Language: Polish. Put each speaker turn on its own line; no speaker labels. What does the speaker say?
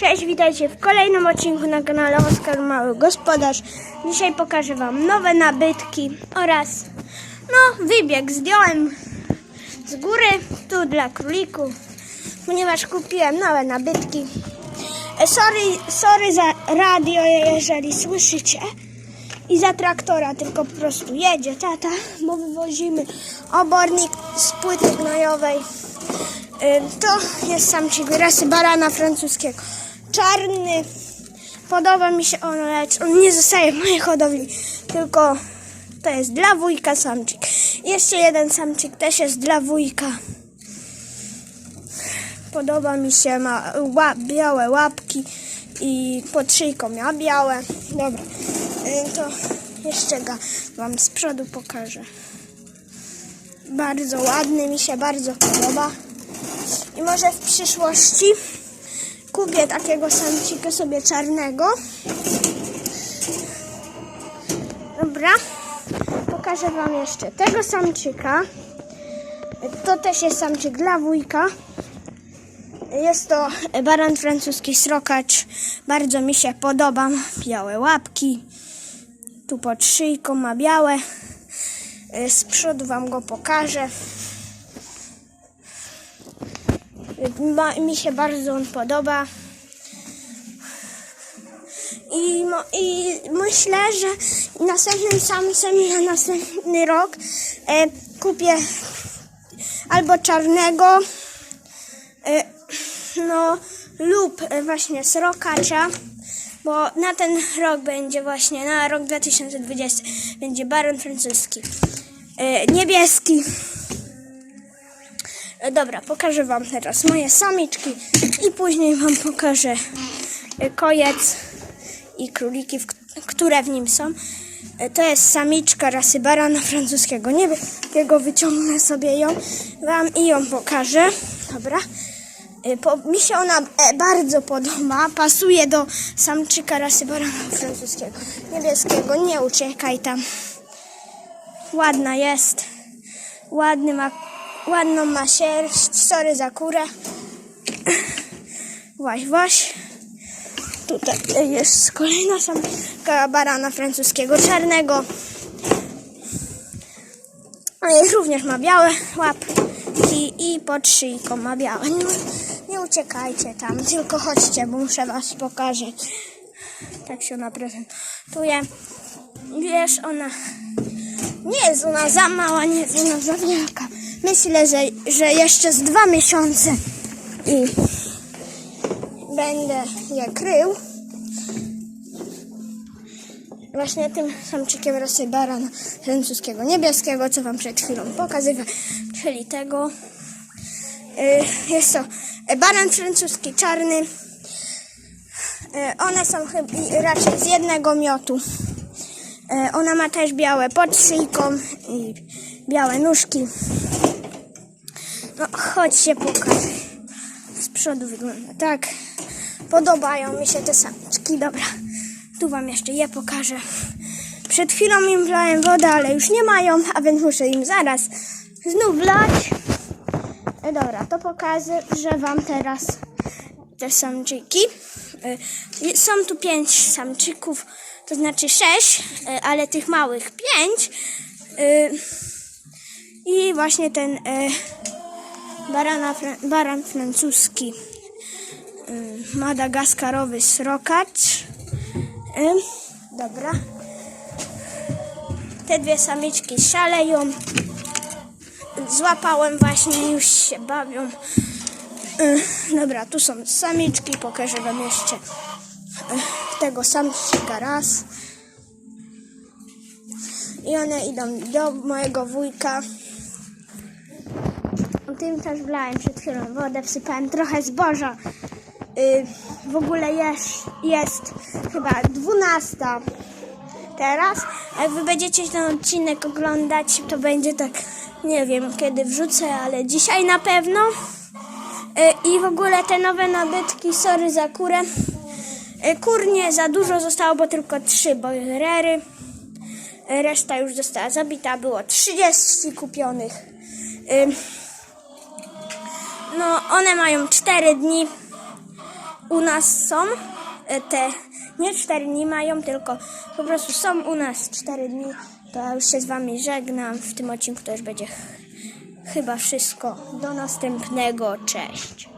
Cześć, witajcie w kolejnym odcinku na kanale Oskar Mały Gospodarz. Dzisiaj pokażę Wam nowe nabytki oraz no wybieg zdjąłem z góry tu dla królików, ponieważ kupiłem nowe nabytki. E, Sorry, sorry za radio, jeżeli słyszycie i za traktora, tylko po prostu jedzie tata, bo wywozimy obornik z płyty gnojowej. Y, To jest samczyk rasy barana francuskiego. Czarny. Podoba mi się on, lecz on nie zostaje w mojej hodowli, tylko to jest dla wujka samczyk. Jeszcze jeden samczyk też jest dla wujka. Podoba mi się, ma białe łapki i pod szyjką ma białe. Dobra, y, to jeszcze ga wam z przodu pokażę. Bardzo ładny, mi się bardzo podoba. I może w przyszłości kupię takiego samcika sobie czarnego. Dobra. Pokażę Wam jeszcze tego samczyka. To też jest samczyk dla wujka. Jest to baran francuski srokacz. Bardzo mi się podoba. Białe łapki. Tu pod szyjką ma białe. Z przodu Wam go pokażę. Ma, mi się bardzo on podoba. I, I myślę, że następnym samcem na następny rok e, kupię albo czarnego, e, no lub właśnie srokacza, bo na ten rok będzie właśnie, na rok 2020 będzie baron francuski. E, niebieski. Dobra, pokażę Wam teraz moje samiczki i później Wam pokażę e, kojec i króliki, które w nim są. E, To jest samiczka rasy barana francuskiego niebieskiego. Wyciągnę sobie ją Wam i ją pokażę. Dobra. E, Po, mi się ona bardzo podoba. Pasuje do samczyka rasy barana francuskiego niebieskiego. Nie uciekaj tam. Ładna jest. Ładny ma, ładną ma sierść. Sorry za kurę. Właś, właś. Tutaj jest kolejna samka barana francuskiego czarnego. Również ma białe łapki i pod szyjką ma białe. Nie, nie uciekajcie tam, tylko chodźcie, bo muszę was pokazać. Tak się ona prezentuje. Wiesz, ona nie jest ona za mała, nie jest ona za wielka. Myślę, że, że jeszcze z dwa miesiące i będę je krył. Właśnie tym samczykiem rasy barana francuskiego niebieskiego, co wam przed chwilą pokazywałem, czyli tego. Y, Jest to baran francuski czarny. Y, One są chyba raczej z jednego miotu. Y, Ona ma też białe pod szyjką i białe nóżki. No, chodź się pokażę. Z przodu wygląda tak. Podobają mi się te samiczki. Dobra, tu wam jeszcze je pokażę. Przed chwilą im wlałem wodę, ale już nie mają, a więc muszę im zaraz znów wlać. E, Dobra, to pokażę wam teraz te samczyki. E, Są tu pięć samczyków, to znaczy sześć, e, ale tych małych pięć. I właśnie ten barana, baran francuski y, madagaskarowy srokacz. Y, Dobra. Te dwie samiczki szaleją. Złapałem właśnie, już się bawią. Y, Dobra, tu są samiczki, pokażę wam jeszcze tego samczyka raz. I one idą do mojego wujka. Tym też wlałem przed chwilą wodę, wsypałem trochę zboża. Y, w ogóle jest, jest chyba 12 teraz. Jak wy będziecie ten odcinek oglądać, to będzie tak, nie wiem kiedy wrzucę, ale dzisiaj na pewno. Y, I w ogóle te nowe nabytki, sorry za kurę. Y, Kur nie za dużo zostało, bo tylko trzy boilery. Y, Reszta już została zabita, było 30 kupionych. Y, No, one mają 4 dni. u nas są e, te, nie cztery dni mają, tylko po prostu są u nas cztery dni. To ja już się z wami żegnam. W tym odcinku to już będzie ch- chyba wszystko. Do następnego. Cześć.